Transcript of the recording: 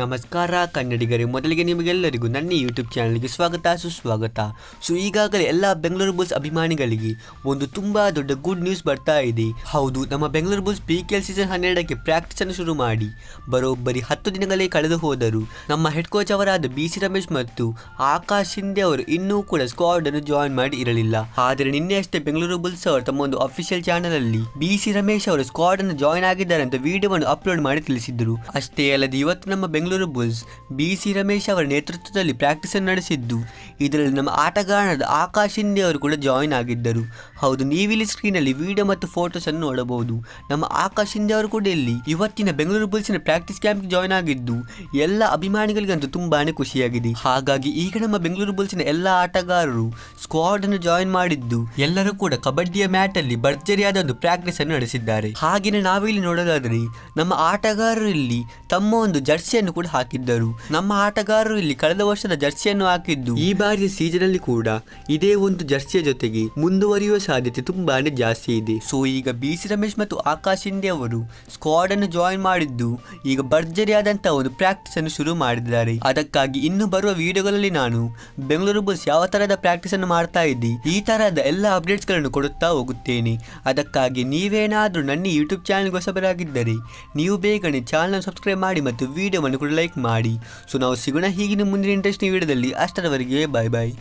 ನಮಸ್ಕಾರ ಕನ್ನಡಿಗರೇ, ಮೊದಲಿಗೆ ನಿಮಗೆಲ್ಲರಿಗೂ ನನ್ನ ಯೂಟ್ಯೂಬ್ ಚಾನಲ್ಗೆ ಸ್ವಾಗತ, ಸುಸ್ವಾಗತ. ಸೊ ಈಗಾಗಲೇ ಎಲ್ಲ ಬೆಂಗಳೂರು ಬುಲ್ಸ್ ಅಭಿಮಾನಿಗಳಿಗೆ ಒಂದು ತುಂಬಾ ದೊಡ್ಡ ಗುಡ್ ನ್ಯೂಸ್ ಬರ್ತಾ ಇದೆ. ಹೌದು, ನಮ್ಮ Bengaluru Bulls P K L season ಹನ್ನೆರಡಕ್ಕೆ ಪ್ರಾಕ್ಟೀಸ್ ಅನ್ನು ಶುರು ಮಾಡಿ. ಬರೋಬ್ಬರಿ ಹತ್ತು ದಿನಗಳೇ ಕಳೆದು ಹೋದರು. ನಮ್ಮ ಹೆಡ್ ಕೋಚ್ ಅವರಾದ ಬಿ ಸಿ ರಮೇಶ್ ಮತ್ತು ಆಕಾಶ್ ಶಿಂದೆ ಅವರು ಇನ್ನೂ ಕೂಡ ಸ್ಕ್ವಾಡ್ ಅನ್ನು ಜಾಯಿನ್ ಮಾಡಿ ಇರಲಿಲ್ಲ. ಆದರೆ ನಿನ್ನೆ ಅಷ್ಟೇ ಬೆಂಗಳೂರು ಬುಲ್ಸ್ ಅವರು ತಮ್ಮ ಒಂದು ಅಫಿಷಿಯಲ್ ಚಾನಲ್ ಅಲ್ಲಿ ಬಿ ಸಿ ರಮೇಶ್ ಅವರು ಸ್ಕ್ವಾಡ್ ಅನ್ನು ಜಾಯಿನ್ ಆಗಿದ್ದಾರೆ ಅಂತ ವಿಡಿಯೋವನ್ನು ಅಪ್ಲೋಡ್ ಮಾಡಿ ತಿಳಿಸಿದ್ರು. ಅಷ್ಟೇ ಅಲ್ಲದೆ, ಇವತ್ತು ನಮ್ಮ Bengaluru Bulls B C Ramesh ಅವರ ನೇತೃತ್ವದಲ್ಲಿ ಪ್ರಾಕ್ಟೀಸ್ ಅನ್ನು ನಡೆಸಿದ್ದು. ಇದರಲ್ಲಿ ನಮ್ಮ ಆಟಗಾರನಾದ ಆಕಾಶ್ ಹಿಂದೆ ಅವರು ಕೂಡ ಜಾಯಿನ್ ಆಗಿದ್ದರು. ಹೌದು ನೀವಿಲ್ಲಿ ಸ್ಕ್ರೀನ್ ಅಲ್ಲಿ ವಿಡಿಯೋ ಮತ್ತು ಫೋಟೋಸ್ ಅನ್ನು ನೋಡಬಹುದು. ನಮ್ಮ ಆಕಾಶ್ ಹಿಂದೆ ಅವರು ಕೂಡ ಇಲ್ಲಿ ಇವತ್ತಿನ ಬೆಂಗಳೂರು ಬುಲ್ಸ್ನ ಪ್ರಾಕ್ಟೀಸ್ ಕ್ಯಾಂಪ್ಗೆ ಜಾಯಿನ್ ಆಗಿದ್ದು, ಎಲ್ಲ ಅಭಿಮಾನಿಗಳಿಗಂತೂ ತುಂಬಾನೇ ಖುಷಿಯಾಗಿದೆ. ಹಾಗಾಗಿ ಈಗ ನಮ್ಮ ಬೆಂಗಳೂರು ಬುಲ್ಸ್ನ ಎಲ್ಲ ಆಟಗಾರರು ಸ್ಕ್ವಾಡ್ ಅನ್ನು ಜಾಯಿನ್ ಮಾಡಿದ್ದು, ಎಲ್ಲರೂ ಕೂಡ ಕಬಡ್ಡಿಯ ಮ್ಯಾಟ್ ಅಲ್ಲಿ ಭರ್ಜರಿಯಾದ ಒಂದು ಪ್ರಾಕ್ಟೀಸ್ ಅನ್ನು ನಡೆಸಿದ್ದಾರೆ. ಹಾಗೆಯೇ ನಾವಿಲ್ಲಿ ನೋಡೋದಾದ್ರೆ, ನಮ್ಮ ಆಟಗಾರರು ಇಲ್ಲಿ ತಮ್ಮ ಒಂದು ಜರ್ಸಿಯನ್ನು ಕೂಡ ಹಾಕಿದ್ದರು. ನಮ್ಮ ಆಟಗಾರರು ಇಲ್ಲಿ ಕಳೆದ ವರ್ಷದ ಜರ್ಸಿಯನ್ನು ಹಾಕಿದ್ದು. ಈ ಬಾರಿಯ ಸೀಸನ್ ಅಲ್ಲಿ ಕೂಡ ಇದೇ ಒಂದು ಜರ್ಸಿಯ ಜೊತೆಗೆ ಮುಂದುವರಿಯುವ ಸಾಧ್ಯತೆ ತುಂಬಾನೇ ಜಾಸ್ತಿ ಇದೆ. ಸೊ ಈಗ ಬಿ ಸಿ ರಮೇಶ್ ಮತ್ತು ಆಕಾಶ್ ಹಿಂದೆ ಅವರು ಸ್ಕ್ವಾಡ್ ಅನ್ನು ಜಾಯಿನ್ ಮಾಡಿದ್ದು, ಈಗ ಭರ್ಜರಿಯಾದಂತಹ ಒಂದು ಪ್ರಾಕ್ಟೀಸ್ ಅನ್ನು ಶುರು ಮಾಡಿದ್ದಾರೆ. ಅದಕ್ಕಾಗಿ ಇನ್ನು ಬರುವ ವಿಡಿಯೋಗಳಲ್ಲಿ ನಾನು ಬೆಂಗಳೂರು ಬಸ್ ಯಾವ ತರಹದ ಪ್ರಾಕ್ಟೀಸ್ ಅನ್ನು ಮಾಡ್ತಾ ಇದ್ದಿ, ಈ ತರಹದ ಎಲ್ಲ ಅಪ್ಡೇಟ್ಸ್ಗಳನ್ನು ಕೊಡುತ್ತಾ ಹೋಗುತ್ತೇನೆ. ಅದಕ್ಕಾಗಿ ನೀವೇನಾದ್ರೂ ನನ್ನ ಯೂಟ್ಯೂಬ್ ಚಾನಲ್ ಹೊಸಬರಾಗಿದ್ದರೆ, ನೀವು ಬೇಗನೆ ಚಾನಲ್ ಸಬ್ಸ್ಕ್ರೈಬ್ ಮಾಡಿ ಮತ್ತು ವಿಡಿಯೋವನ್ನು ಲೈಕ್ ಮಾಡಿ. ಸೊ ನಾವು ಸಿಗೋಣ ಹೀಗಿನ ಮುಂದಿನ ಇಂಟ್ರೆಸ್ಟಿಂಗ್ ವಿಡಿಯೋದಲ್ಲಿ. ಅಷ್ಟರವರೆಗೆ ಬಾಯ್ ಬಾಯ್